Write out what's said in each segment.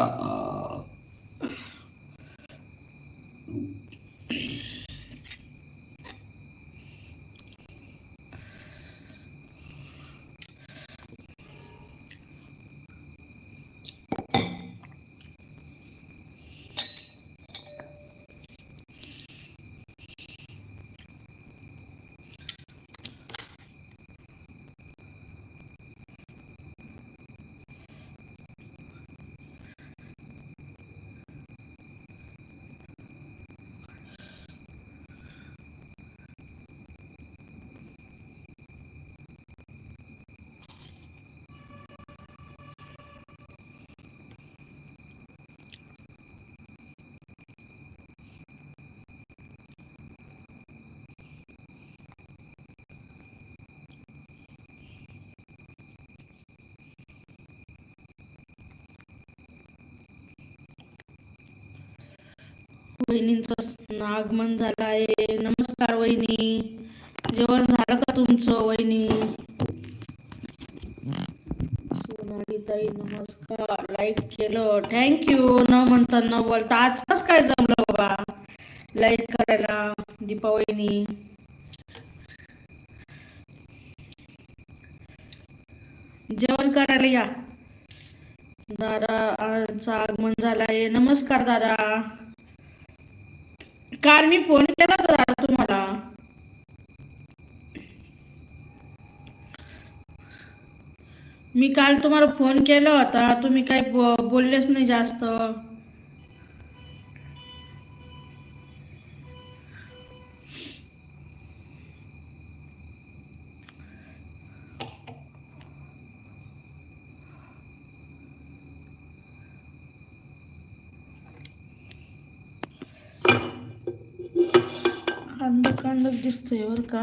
uh, वहिनींचं आगमन झालं आहे. नमस्कार वहिनी. जेवण झालं का तुमचं वहिनी? ताई नमस्कार. लाईक केलं. थँक्यू न म्हणता न बोलता आज कस काय जमलं बाबा? लाईक करायला दीपा वहिनी जेवण करायला या. दादाचं आगमन झालं आहे. नमस्कार दादा. काल मी फोन केला होता दादा तुम्हाला. मी काल तुम्हाला फोन केला होता तुम्ही काही बोललेच नाही जास्त. अंधक दिसतोय का.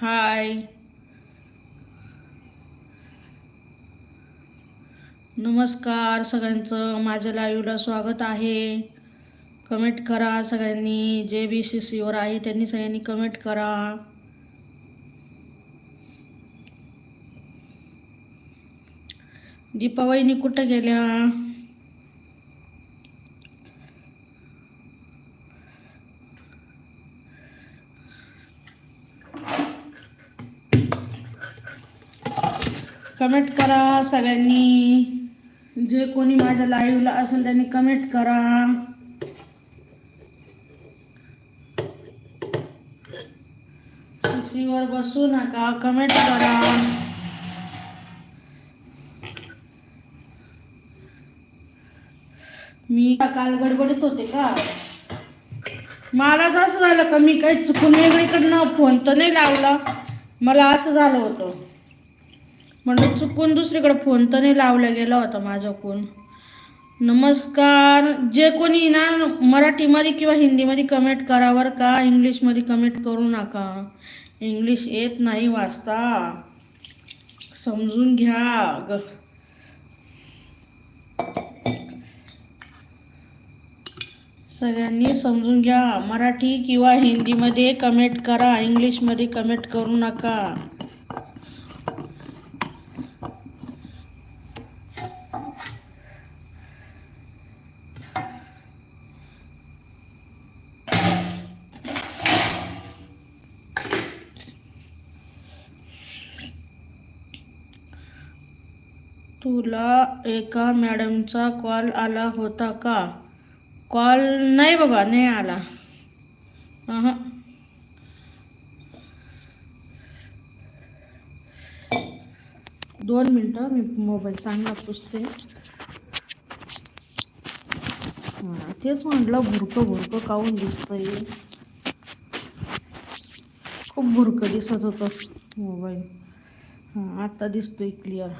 हाय. नमस्कार सगळ्यांचं माझ्या लाईव्हला स्वागत आहे. कमेंट करा सगळ्यांनी जे बी सी सीवर आहे त्यांनी सगळ्यांनी कमेंट करा. दीपा कुठं गेल्या? कमेंट करा सगळ्यांनी. जे कोणी माझ्या लाईव्हला असेल त्यांनी कमेंट करा. सीवर बसू नका कमेंट करा. मी का काल गडबडीत होते का? मलाच असं झालं का मी काही चुकून वेगळीकडनं फोन तर नाही लावला. मला असं झालं होतं. म्हणून चुकून दुसरीकडे फोन तर नाही लावला गेला होता माझा कोण. नमस्कार जे कोणी ना मराठीमध्ये किंवा हिंदीमध्ये कमेंट करावर का इंग्लिशमध्ये कमेंट करू नका. इंग्लिश येत नाही वाचता. समजून घ्या ग. सगळ्यांनी समजून घ्या. मराठी किंवा हिंदीमध्ये कमेंट करा इंग्लिशमध्ये कमेंट करू नका. तुला एका मॅडमचा कॉल आला होता का? कॉल नाही बाबा नाही आला. दोन मिनटं मी मोबाईल चांगला पुसते. हां तेच म्हटलं भुरकं भुरकं काऊन दिसतंय? खूप भुरकं दिसत होतं मोबाईल. हां आता दिसतोय क्लिअर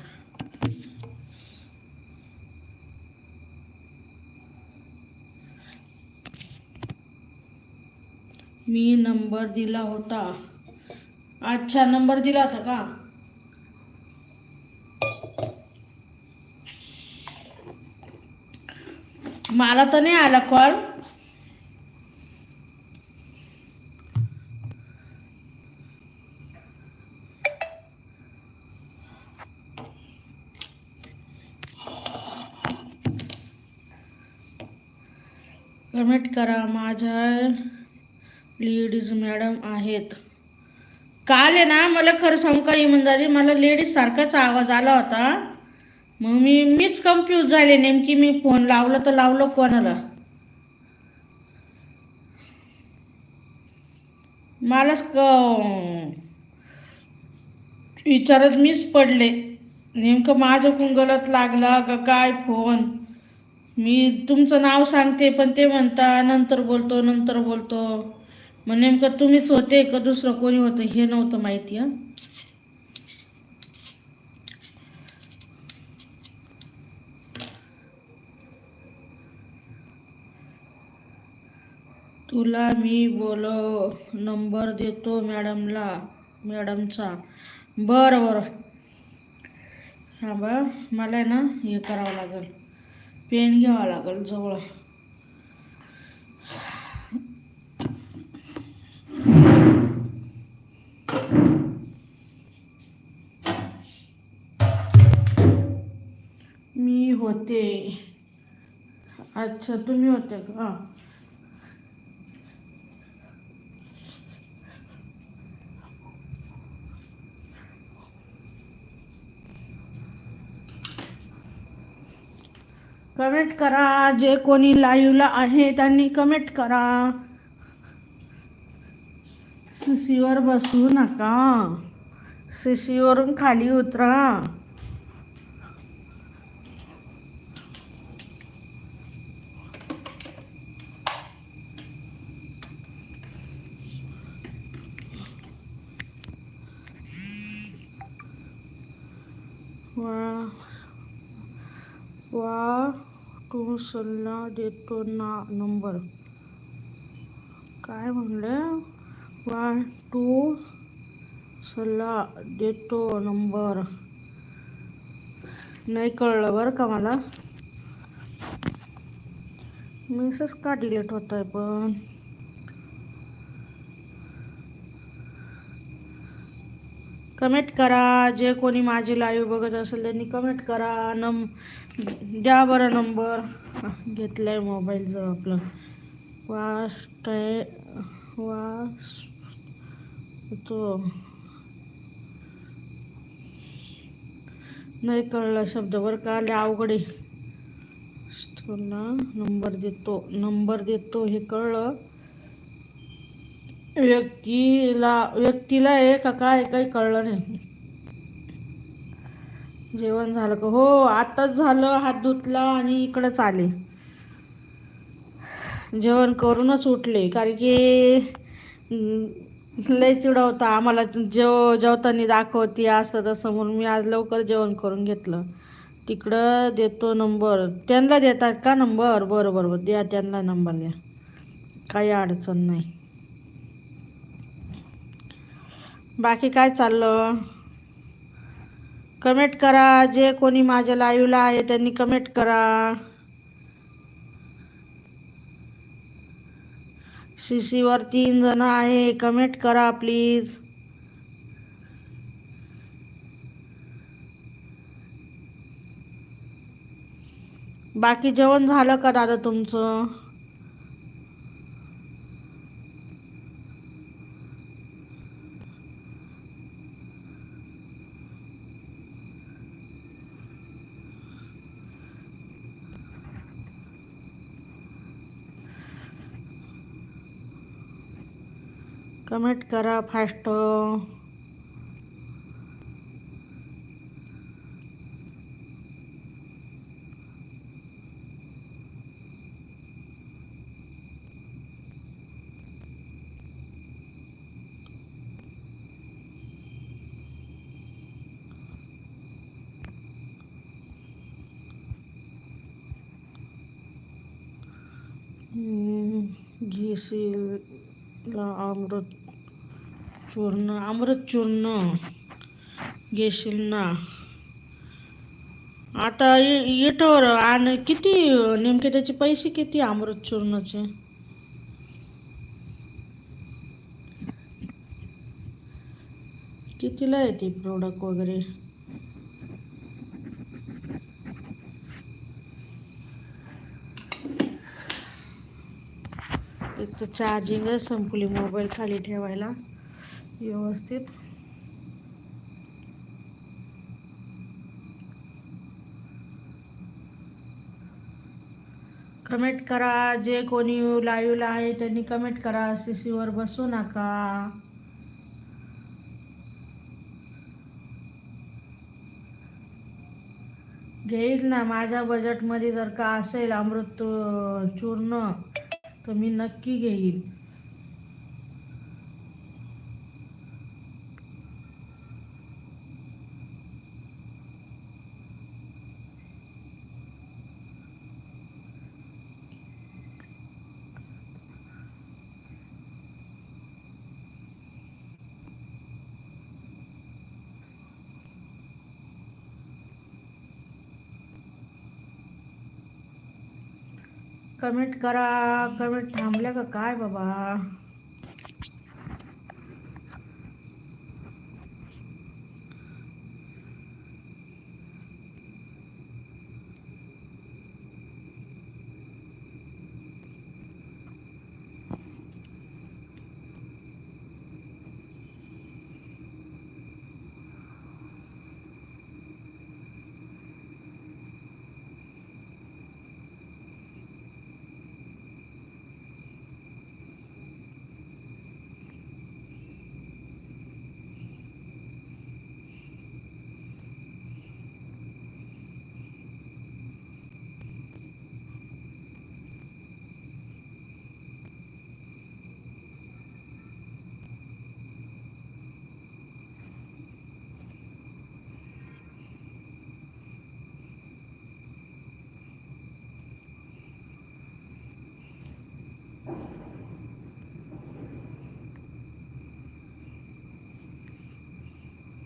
मी नंबर दिला होता. अच्छा नंबर दिला होता का? मला तर नाही आला कॉल कमेंट करा माझ्या लेडीज मॅडम आहेत. काल आहे ना मला खरं सांगू का इमानदारी? मला लेडीज सारखाच आवाज आला होता. मग मी मीच कन्फ्यूज झाले. नेमकी मी फोन लावलं तर लावलं कोणाला? मलाच क विचारत मीच पडले. नेमकं माझं गलत लागला? का काय फोन मी तुमचं नाव सांगते पण ते म्हणता नंतर बोलतो नंतर बोलतो. मग नेमकं तुम्हीच होते का दुसरं कोणी होतं हे नव्हतं माहिती आहे तुला मी बोल नंबर देतो मॅडमला मॅडमचा. बरं बरं. हां बा मला आहे ना हे करावं लागेल. पेन घ्यावा लागेल जवळ. होते. अच्छा तुम्ही होते का? कमेंट करा जे कोणी लाईव्हला आहे त्यांनी कमेंट करा. शिशीवर बसू नका. शिशीवरून खाली उतरा. वा वा तू सल्ला देतो ना नंबर. काय म्हणले? वा तू सल्ला देतो नंबर. नाही कळलं बरं का मला? मेसेज का डिलीट होत आहे पण? कमेंट करा. जे कोणी माझी लाईव्ह बघत असेल त्यांनी कमेंट करा. नम द्या बरं नंबर घेतला आहे मोबाईलचं आपलं. वास्ट वास तो नाही कळलं शब्द. बरं का आले अवघडे. तुला नंबर देतो. नंबर देतो हे कळलं. व्यक्तीला व्यक्तीला एक काय काही कळलं नाही. जेवण झालं का? हो आताच झालं हात धुतला आणि इकडंच आले. जेवण करूनच उठले कारण की लय चिडवता आम्हाला जेव जेवताना दाखवते असं तसं म्हणून मी आज लवकर जेवण करून घेतलं. तिकडं देतो नंबर. त्यांना देतात का नंबर? बरं बरं बरं. द्या त्यांना नंबर द्या. काही अडचण नाही. बाकी काय चाललं? कमेंट करा. जे कोणी माझ्या लाईव्हला आहे त्यांनी कमेंट करा. वर तीन जण आहे कमेंट करा प्लीज बाकी जेवण झालं का दादा तुमचं? कमेंट करा फास्ट. घेशील अमृत चूर्ण अमृत चूर्ण घेशील ना? आता येटोर आणि किती नेमके त्याचे पैसे किती अमृत चूर्णाचे? कितीला येते प्रोडक्ट वगैरे? एक तर चार्जिंगच संपली मोबाईल खाली ठेवायला. व्यवस्थित. कमेंट करा. जे कोणी लाईव्हला आहे त्यांनी कमेंट करा. सी सीवर बसू नका. घेईल ना. माझ्या बजेटमध्ये जर का असेल अमृत चूर्ण तर मी नक्की घेईल. कमेंट करा कमेंट थांबल्या का? काय बाबा?